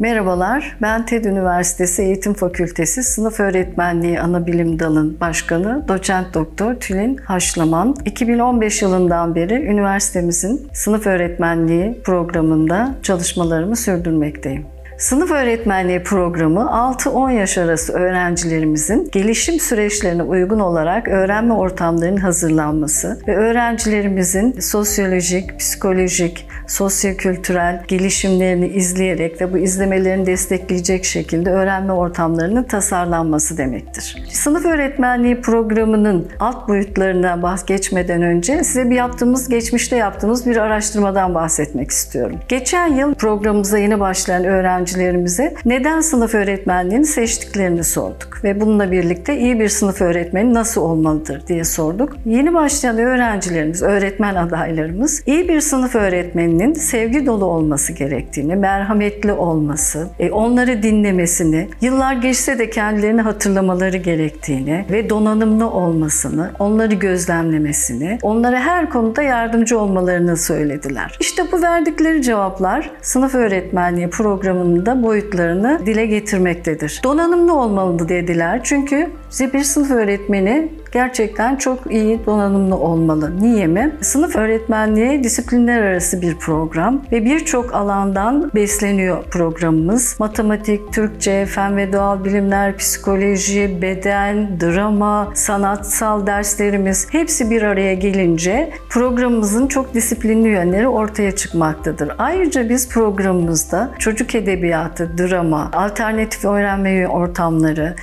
Merhabalar, ben TED Üniversitesi Eğitim Fakültesi Sınıf Öğretmenliği Anabilim Dalı'nın başkanı Doçent Doktor Tülin Haşlaman. 2015 yılından beri üniversitemizin sınıf öğretmenliği programında çalışmalarımı sürdürmekteyim. Sınıf öğretmenliği programı 6-10 yaş arası öğrencilerimizin gelişim süreçlerine uygun olarak öğrenme ortamlarının hazırlanması ve öğrencilerimizin sosyolojik, psikolojik, sosyokültürel gelişimlerini izleyerek ve bu izlemelerini destekleyecek şekilde öğrenme ortamlarının tasarlanması demektir. Sınıf öğretmenliği programının alt boyutlarından bahs geçmeden önce size bir yaptığımız, geçmişte yaptığımız bir araştırmadan bahsetmek istiyorum. Geçen yıl programımıza yeni başlayan öğrencilerimize neden sınıf öğretmenliğini seçtiklerini sorduk ve bununla birlikte iyi bir sınıf öğretmeni nasıl olmalıdır diye sorduk. Yeni başlayan öğrencilerimiz, öğretmen adaylarımız iyi bir sınıf öğretmeninin sevgi dolu olması gerektiğini, merhametli olması, e, onları dinlemesini, yıllar geçse de kendilerini hatırlamaları gerektiğini ve donanımlı olmasını, onları gözlemlemesini, onlara her konuda yardımcı olmalarını söylediler. İşte bu verdikleri cevaplar sınıf öğretmenliği programının da boyutlarını dile getirmektedir. Donanımlı olmalı dediler çünkü bir sınıf öğretmeni gerçekten çok iyi donanımlı olmalı. Niye mi? Sınıf öğretmenliği disiplinler arası bir program ve birçok alandan besleniyor programımız. Matematik, Türkçe, fen ve doğal bilimler, psikoloji, beden, drama, sanatsal derslerimiz hepsi bir araya gelince programımızın çok disiplinli yönleri ortaya çıkmaktadır. Ayrıca biz programımızda çocuk edebiyatı, drama, alternatif öğrenme ortamları